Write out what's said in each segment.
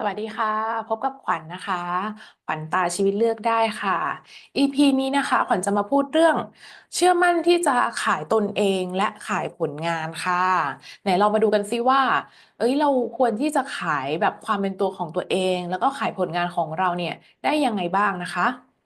สวัสดีค่ะ พบกับขวัญนะคะ ขวัญตาชีวิตเลือกได้ค่ะ EP นี้นะคะ ขวัญจะมาพูดเรื่อง เชื่อมั่นที่จะขายตนเองและขายผลงานค่ะไหนเรามาดูกันซิว่า เอ้ยเราควรที่จะขายแบบความเป็นตัวของตัวเอง แล้วก็ขายผลงานของเราเนี่ยได้ยังไงบ้างนะคะ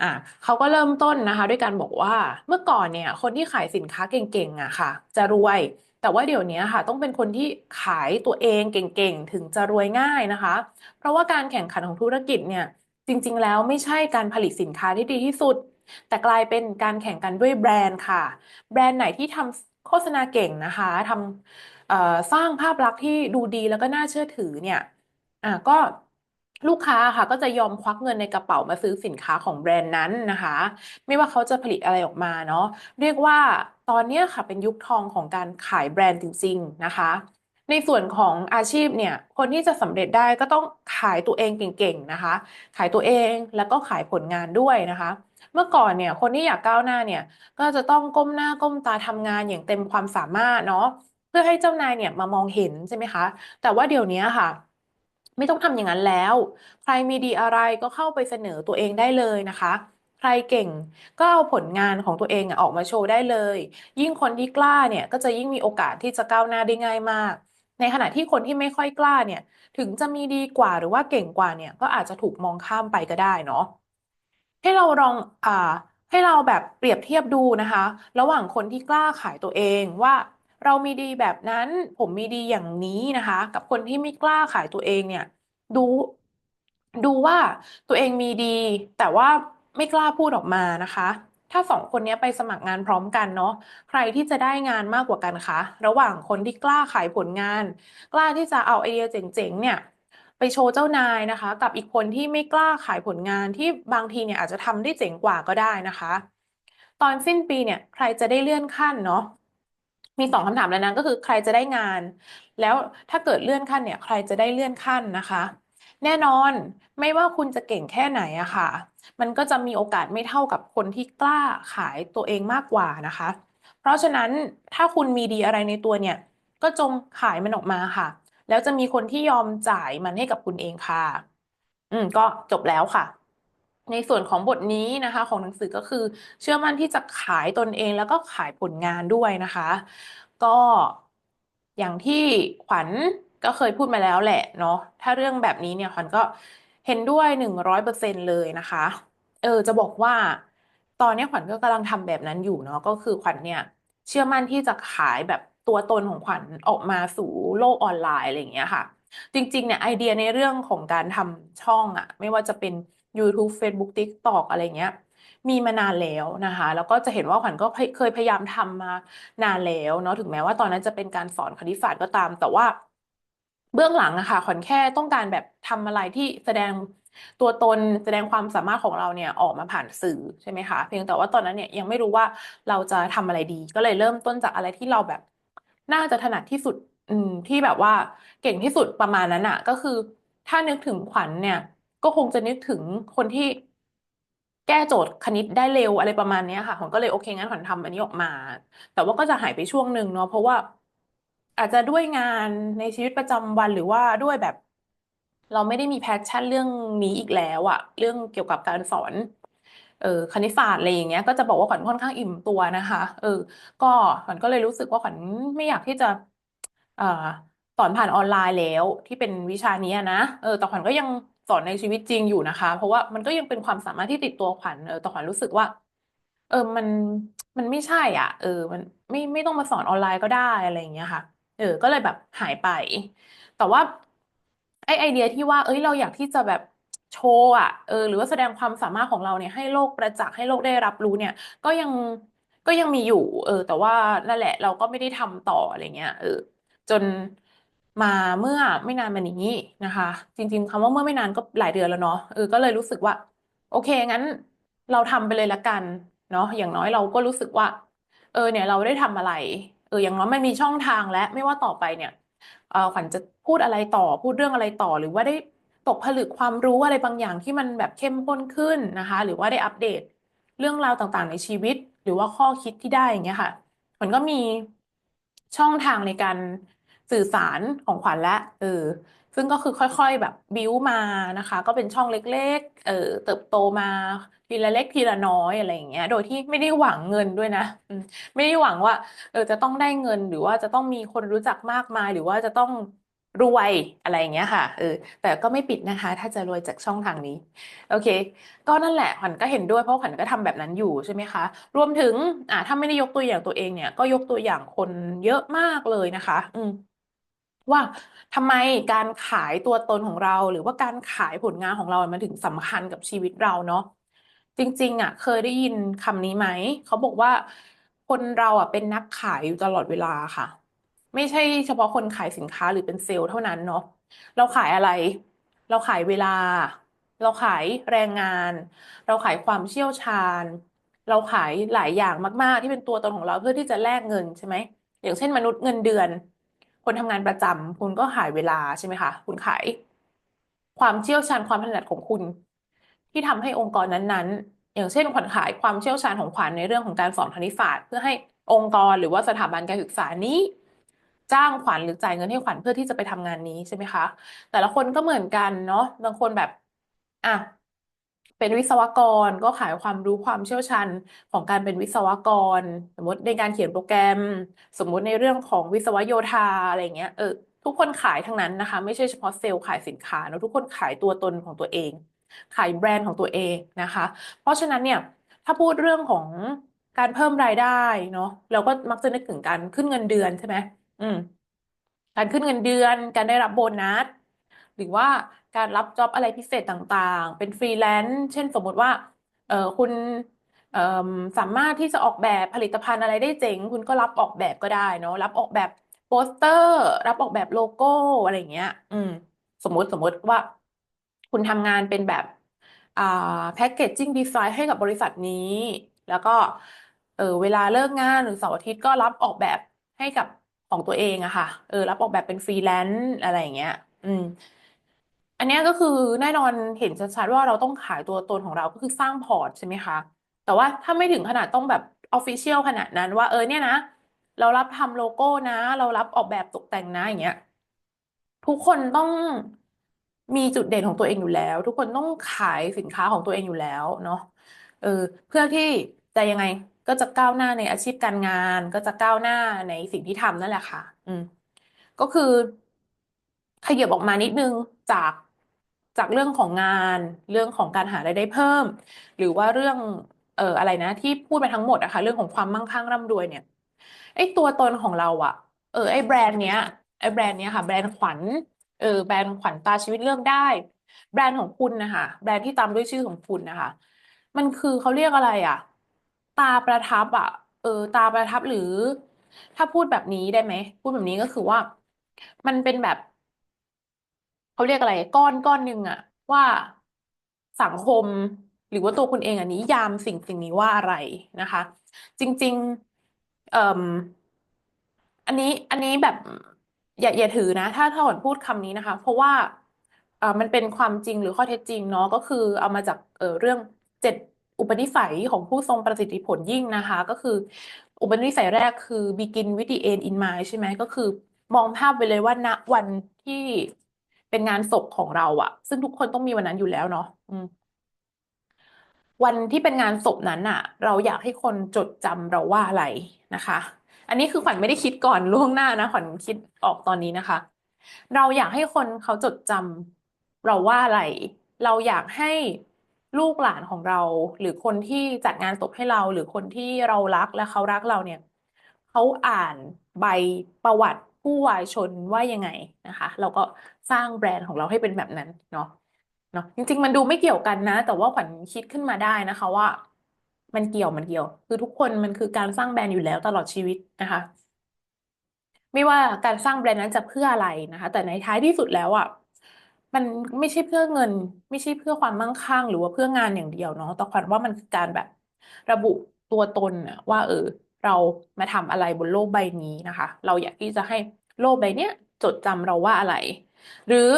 อะเขาก็เริ่มต้นนะคะ ด้วยการบอกว่าเมื่อก่อนเนี่ย คนที่ขายสินค้าเก่งๆอะค่ะ จะรวย แต่ว่าเดี๋ยวนี้ค่ะต้องเป็นคนที่ขายตัวเองเก่งๆ ถึงจะรวยง่ายนะคะ เพราะว่าการแข่งขันของธุรกิจเนี่ยจริงๆ แล้วไม่ใช่การผลิตสินค้าที่ดีที่สุด แต่กลายเป็นการแข่งกันด้วยแบรนด์ค่ะ แบรนด์ไหนที่ทำโฆษณาเก่งนะคะทำสร้างภาพลักษณ์ที่ดูดีแล้วก็น่าเชื่อถือเนี่ยอะก็ ลูกค้าค่ะก็จะยอมควักเงินในกระเป๋ามาซื้อสินค้าของแบรนด์นั้นนะคะ ไม่ว่าเขาจะผลิตอะไรออกมาเนาะเรียกว่าตอนนี้ค่ะเป็นยุคทองของการขายแบรนด์จริงๆนะคะ ในส่วนของอาชีพเนี่ยคนที่จะสำเร็จได้ก็ต้องขายตัวเองเก่งๆนะคะ ขายตัวเองแล้วก็ขายผลงานด้วยนะคะ เมื่อก่อนเนี่ยคนที่อยากก้าวหน้าเนี่ยก็จะต้องก้มหน้าก้มตาทำงานอย่างเต็มความสามารถเนาะเพื่อให้เจ้านายเนี่ยมามองเห็นใช่ไหมคะ แต่ว่าเดี๋ยวนี้ค่ะ ไม่ต้องทำอย่างนั้นแล้ว ใครมีดีอะไรก็เข้าไปเสนอตัวเองได้เลยนะคะ ใครเก่งก็เอาผลงานของตัวเองออกมาโชว์ได้เลย ยิ่งคนที่กล้าเนี่ยก็จะยิ่งมีโอกาสที่จะก้าวหน้าได้ง่ายมาก ในขณะที่คนที่ไม่ค่อยกล้าเนี่ย ถึงจะมีดีกว่าหรือว่าเก่งกว่าเนี่ยก็อาจจะถูกมองข้ามไปก็ได้เนาะให้เราลองอ่าให้เราแบบเปรียบเทียบดูนะคะ ระหว่างคนที่กล้าขายตัวเองว่า เรามีดีแบบนั้น ผมมีดีอย่างนี้นะคะ กับคนที่ไม่กล้าขายตัวเองเนี่ย ดูดูว่าตัวเองมีดี แต่ว่าไม่กล้าพูดออกมานะคะ ถ้าสองคนนี้ไปสมัครงานพร้อมกันเนาะใครที่จะได้งานมากกว่ากันคะระหว่างคนที่กล้าขายผลงาน กล้าที่จะเอาไอเดียเจ๋งๆเนี่ยไปโชว์เจ้านายนะคะ กับอีกคนที่ไม่กล้าขายผลงานที่บางทีเนี่ยอาจจะทำได้เจ๋งกว่าก็ได้นะคะ ตอนสิ้นปีเนี่ยใครจะได้เลื่อนขั้นเนาะ มีสองคำถามแล้วนะก็คือใครจะได้งาน แล้วถ้าเกิดเลื่อนขั้นเนี่ย ใครจะได้เลื่อนขั้นนะคะ แน่นอนไม่ว่าคุณจะเก่งแค่ไหนอะค่ะ มันก็จะมีโอกาสไม่เท่ากับคนที่กล้าขายตัวเองมากกว่านะคะ เพราะฉะนั้นถ้าคุณมีดีอะไรในตัวเนี่ย ก็จงขายมันออกมาค่ะ แล้วจะมีคนที่ยอมจ่ายมันให้กับคุณเองค่ะ อืมก็จบแล้วค่ะ ในส่วนของบทนี้นะคะของหนังสือก็คือเชื่อมั่นที่จะขายตนเองแล้วก็ขายผลงานด้วยนะคะ ก็อย่างที่ขวัญก็เคยพูดมาแล้วแหละเนาะถ้าเรื่องแบบนี้เนี่ยขวัญก็เห็นด้วยหนึ่งร้อยเปอร์เซ็นต์เลยนะคะ เออจะบอกว่า ตอนนี้ขวัญก็กำลังทำแบบนั้นอยู่เนาะก็คือขวัญเนี่ย เชื่อมั่นที่จะขายแบบตัวตนของขวัญออกมาสู่โลกออนไลน์อะไรอย่างเงี้ยค่ะ จริง ๆ เนี่ยไอเดียในเรื่องของการทำช่องอะไม่ว่าจะเป็น YouTube Facebook TikTok อะไรเงี้ย มีมานานแล้วนะคะ แล้วก็จะเห็นว่าขวัญก็เคยพยายามทำมานานแล้วเนาะถึงแม้ว่าตอนนั้นจะเป็นการสอนคณิตศาสตร์ก็ตาม แต่ว่าเบื้องหลังอะค่ะขวัญแค่ต้องการแบบทำอะไรที่แสดงตัวตนแสดงความสามารถของเราเนี่ยออกมาผ่านสื่อใช่ไหมคะเพียงแต่ว่าตอนนั้นเนี่ยยังไม่รู้ว่าเราจะทำอะไรดี ก็เลยเริ่มต้นจากอะไรที่เราแบบ น่าจะถนัดที่สุด อืมที่แบบว่าเก่งที่สุดประมาณนั้นอะก็คือ ถ้านึกถึงขวัญเนี่ย ก็คงจะนึกถึงคนที่แก้โจทย์คณิตได้เร็วอะไรประมาณเนี้ยค่ะขวัญก็เลยโอเคงั้นขวัญทำอันนี้ออกมา แต่ว่าก็จะหายไปช่วงหนึ่งเนาะเพราะว่าอาจจะด้วยงานในชีวิตประจำวันหรือว่าด้วยแบบ เราไม่ได้มีแพชชั่นเรื่องนี้อีกแล้วอะเรื่องเกี่ยวกับการสอนเออคณิตศาสตร์อะไรอย่างเงี้ยก็จะบอกว่าขวัญค่อนข้างอิ่มตัวนะคะ เออ ก็ขวัญก็เลยรู้สึกว่าขวัญไม่อยากที่จะเอ่อสอนผ่านออนไลน์แล้วที่เป็นวิชานี้นะเออแต่ขวัญก็ยัง สอนในชีวิตจริงอยู่นะคะ เพราะว่ามันก็ยังเป็นความสามารถที่ติดตัวขวัญเออแต่ขวัญรู้สึกว่า เออมันมันไม่ใช่อะ เออ มันไม่ไม่ต้องมาสอนออนไลน์ก็ได้อะไรอย่างเงี้ยค่ะ เออ ก็เลยแบบหายไป แต่ว่าไอไอเดียที่ว่า เอ้ยเราอยากที่จะแบบโชว์อะเออหรือว่าแสดงความสามารถของเราเนี่ยให้โลกประจักษ์ให้โลกได้รับรู้เนี่ย ก็ยังก็ยังมีอยู่ เออ แต่ว่านั่นแหละ เราก็ไม่ได้ทำต่ออะไรเงี้ยเออ จน มาเมื่อไม่นานมานี้นะคะ จริง ๆคำว่าเมื่อไม่นานก็หลายเดือนแล้วเนาะเออก็เลยรู้สึกว่า โอเคงั้นเราทำไปเลยละกันเนาะอย่างน้อยเราก็รู้สึกว่า เออเนี่ยเราได้ทำอะไร เอออย่างน้อยมันมีช่องทางและไม่ว่าต่อไปเนี่ยเออขวัญจะพูดอะไรต่อพูดเรื่องอะไรต่อหรือว่าได้ตกผลึกความรู้อะไรบางอย่างที่มันแบบเข้มข้นขึ้นนะคะ หรือว่าได้อัปเดตเรื่องราวต่างๆ ในชีวิต หรือว่าข้อคิดที่ได้อย่างเงี้ยค่ะขวัญก็มีช่องทางในการ สื่อสารของขวัญและเออซึ่งก็คือค่อยๆแบบบิ้วมานะคะ ก็เป็นช่องเล็กๆ เออเติบโตมาทีละเล็กทีละน้อยอะไรอย่างเงี้ย โดยที่ไม่ได้หวังเงินด้วยนะไม่ได้หวังว่า เออจะต้องได้เงินหรือว่าจะต้องมีคนรู้จักมากมาย หรือว่าจะต้องรวยอะไรอย่างเงี้ยค่ะ เออ แต่ก็ไม่ปิดนะคะ ถ้าจะรวยจากช่องทางนี้ โอเค ก็นั่นแหละขวัญก็เห็นด้วยเพราะขวัญก็ทำแบบนั้นอยู่ใช่ไหมคะ รวมถึง อ่าถ้าไม่ได้ยกตัวอย่างตัวเองเนี่ย ก็ยกตัวอย่างคนเยอะมากเลยนะคะ อืม ว่าทำไมการขายตัวตนของเรา หรือว่าการขายผลงานของเรา มันถึงสำคัญกับชีวิตเราเนาะจริง ๆ อะ เคยได้ยินคำนี้ไหม เขาบอกว่าคนเราอะเป็นนักขายอยู่ตลอดเวลาค่ะ ไม่ใช่เฉพาะคนขายสินค้าหรือเป็นเซลล์เท่านั้นเนาะเราขายอะไร เราขายเวลา เราขายแรงงาน เราขายความเชี่ยวชาญ เราขายหลายอย่างมาก ๆ ที่เป็นตัวตนของเราเพื่อที่จะแลกเงินใช่ไหมอย่างเช่นมนุษย์เงินเดือน คนทำงานประจำคุณก็ขายเวลาใช่ไหมคะคุณขายความเชี่ยวชาญความถนัดของคุณ ที่ทำให้องค์กรนั้นๆ อย่างเช่นขวัญขายความเชี่ยวชาญของขวัญในเรื่องของการสอนคณิตศาสตร์เพื่อให้องค์กรหรือว่าสถาบันการศึกษานี้ จ้างขวัญหรือจ่ายเงินให้ขวัญเพื่อที่จะไปทำงานนี้ใช่ไหมคะ แต่ละคนก็เหมือนกันเนาะบางคนแบบอะ เป็นวิศวกรก็ขายความรู้ความเชี่ยวชาญของการเป็นวิศวกร สมมติในการเขียนโปรแกรม สมมุติในเรื่องของวิศวโยธาอะไรเงี้ยเออทุกคนขายทั้งนั้นนะคะ ไม่ใช่เฉพาะเซลล์ขายสินค้าเนะทุกคนขายตัวตนของตัวเอง ขายแบรนด์ของตัวเองนะคะ เพราะฉะนั้นเนี่ยถ้าพูดเรื่องของการเพิ่มรายได้เนาะเราก็มักจะนึกถึงการขึ้นเงินเดือนใช่ไหมอืมการขึ้นเงินเดือน การได้รับโบนัสหรือว่า การรับจ็อบอะไรพิเศษต่างๆ เป็นฟรีแลนซ์เช่นสมมติว่าเออคุณเอ่อสามารถที่จะออกแบบผลิตภัณฑ์อะไรได้เจ๋ง คุณก็รับออกแบบก็ได้เนาะรับออกแบบโปสเตอร์ รับออกแบบโลโก้อะไรเงี้ย อืม สมมติสมมติว่า คุณทำงานเป็นแบบอ่าแพ็กเกจจิ้งดีไซน์ให้กับบริษัทนี้ แล้วก็เออเวลาเลิกงานหรือเสาร์อาทิตย์ก็รับออกแบบให้กับของตัวเองอะค่ะ เออ รับออกแบบเป็นฟรีแลนซ์อะไรอย่างเงี้ย อืม อันเนี้ยก็คือแน่นอนเห็นชัดๆว่าเราต้องขายตัวตนของเราก็คือสร้างพอร์ตใช่ไหมคะ แต่ว่าถ้าไม่ถึงขนาดต้องแบบออฟฟิเชียลขนาดนั้นว่าเออเนี่ยนะ เรารับทำโลโก้นะ เรารับออกแบบตกแต่งนะอย่างเงี้ยทุกคนต้องมีจุดเด่นของตัวเองอยู่แล้ว ทุกคนต้องขายสินค้าของตัวเองอยู่แล้วเนาะเออเพื่อที่จะยังไงก็จะก้าวหน้าในอาชีพการงาน ก็จะก้าวหน้าในสิ่งที่ทำนั่นแหละค่ะ อืม ก็คือขยับออกมานิดนึงจาก จากเรื่องของงานเรื่องของการหารายได้เพิ่ม หรือว่าเรื่องเอ่ออะไรนะ ที่พูดไปทั้งหมดอะค่ะเรื่องของความมั่งคั่งร่ำรวยเนี่ยไอ้ตัวตนของเราอะเออไอ้แบรนด์เนี้ยไอ้แบรนด์เนี้ยค่ะ แบรนด์ขวัญเออแบรนด์ขวัญตาชีวิตเลือกได้ แบรนด์ของคุณนะคะแบรนด์ที่ตามด้วยชื่อของคุณนะคะ มันคือเขาเรียกอะไรอะตาประทับอะเออตาประทับหรือ ถ้าพูดแบบนี้ได้ไหมพูดแบบนี้ก็คือว่า มันเป็นแบบ เขาเรียกอะไรก้อนก้อนหนึ่งอะว่าสังคมหรือว่าตัวคุณเองอันนี้ยามสิ่งสิ่งนี้ว่าอะไรนะคะ จริงๆเอ่อันนี้อันนี้แบบอย่าอย่าถือนะ ถ้าถ้าหอนพูดคำนี้นะคะ เพราะว่าเอ่อมันเป็นความจริงหรือข้อเท็จจริงเนาะก็คือเอามาจากเอ่อเรื่องเจ็ดอุปนิสัยของผู้ทรงประสิทธิผลยิ่งนะคะ ก็คือ อุปนิสัยแรกคือ begin with the end in mind ใช่ไหมก็คือ มองภาพไปเลยว่าณวันที่ เป็นงานศพของเราอะซึ่งทุกคนต้องมีวันนั้นอยู่แล้วเนาะวันที่เป็นงานศพนั้นอะเราอยากให้คนจดจำเราว่าอะไรนะคะ อันนี้คือขวัญไม่ได้คิดก่อนล่วงหน้านะขวัญคิดออกตอนนี้นะคะ เราอยากให้คนเขาจดจำเราว่าอะไร เราอยากให้ลูกหลานของเรา หรือคนที่จัดงานศพให้เรา หรือคนที่เรารักและเขารักเราเนี่ยเขาอ่านใบประวัติ ผู้วายชนว่ายังไงนะคะ เราก็สร้างแบรนด์ของเราให้เป็นแบบนั้นเนาะเนาะจริง ๆ มันดูไม่เกี่ยวกันนะ แต่ว่าขวัญคิดขึ้นมาได้นะคะว่า มันเกี่ยวมันเกี่ยว คือทุกคนมันคือการสร้างแบรนด์อยู่แล้วตลอดชีวิตนะคะ ไม่ว่าการสร้างแบรนด์นั้นจะเพื่ออะไรนะคะ แต่ในท้ายที่สุดแล้วอะมันไม่ใช่เพื่อเงิน ไม่ใช่เพื่อความมั่งคั่ง หรือว่าเพื่องานอย่างเดียวเนาะแต่ขวัญว่ามันคือการแบบระบุตัวตนว่า เออ เรามาทำอะไรบนโลกใบนี้นะคะ เราอยากที่จะให้โลกใบเนี้ยจดจำเราว่าอะไร หรือ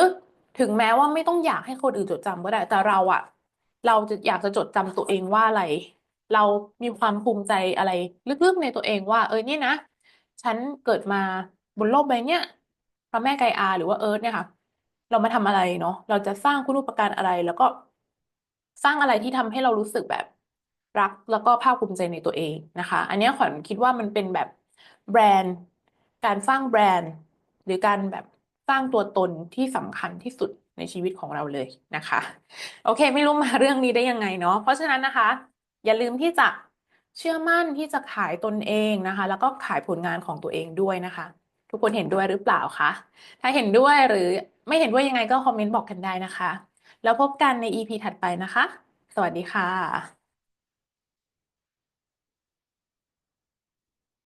ถึงแม้ว่าไม่ต้องอยากให้คนอื่นจดจำก็ได้ แต่เราอะเราจะอยากจะจดจำตัวเองว่าอะไร เรามีความภูมิใจอะไรลึกๆในตัวเองว่า เออเนี่ยนะ ฉันเกิดมาบนโลกใบเนี้ยพระแม่ไกอาหรือว่าเอิร์ธเนี่ยค่ะ เรามาทำอะไรเนาะเราจะสร้างคุณูปการอะไรแล้วก็สร้างอะไรที่ทำให้เรารู้สึกแบบ รักแล้วก็ภาคภูมิใจในตัวเองนะคะ อันนี้ขวัญคิดว่ามันเป็นแบบแบรนด์ การสร้างแบรนด์ หรือการแบบสร้างตัวตนที่สำคัญที่สุดในชีวิตของเราเลยนะคะ โอเค ไม่รู้มาเรื่องนี้ได้ยังไงเนาะเพราะฉะนั้นนะคะ อย่าลืมที่จะเชื่อมั่นที่จะขายตนเองนะคะ แล้วก็ขายผลงานของตัวเองด้วยนะคะ ทุกคนเห็นด้วยหรือเปล่าคะถ้าเห็นด้วยหรือไม่เห็นด้วยยังไงก็คอมเมนต์บอกกันได้นะคะ แล้วพบกันใน EP ถัดไปนะคะ สวัสดีค่ะ